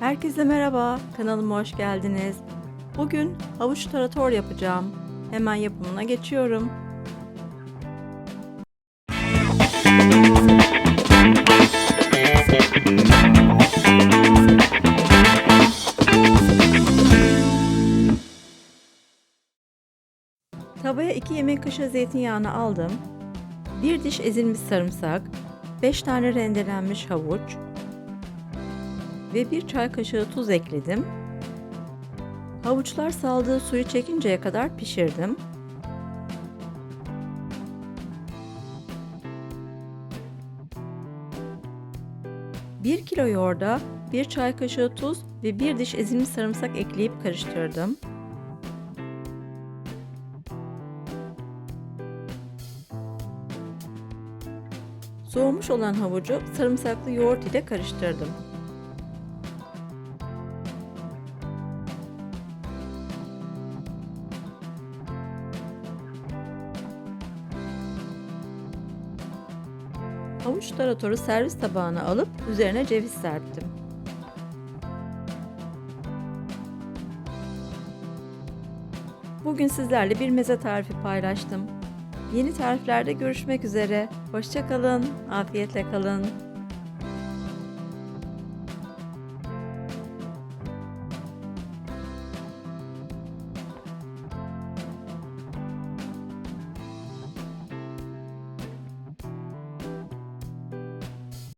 Herkese merhaba, kanalıma hoş geldiniz. Bugün havuç tarator yapacağım. Hemen yapımına geçiyorum. Tavaya 2 yemek kaşığı zeytinyağını aldım. 1 diş ezilmiş sarımsak, 5 tane rendelenmiş havuç, ve bir çay kaşığı tuz ekledim. Havuçlar saldığı suyu çekinceye kadar pişirdim. Bir kilo yoğurda bir çay kaşığı tuz ve bir diş ezilmiş sarımsak ekleyip karıştırdım. Soğumuş olan havucu sarımsaklı yoğurt ile karıştırdım. Havuç taratoru servis tabağına alıp üzerine ceviz serptim. Bugün sizlerle bir meze tarifi paylaştım. Yeni tariflerde görüşmek üzere. Hoşçakalın, afiyetle kalın.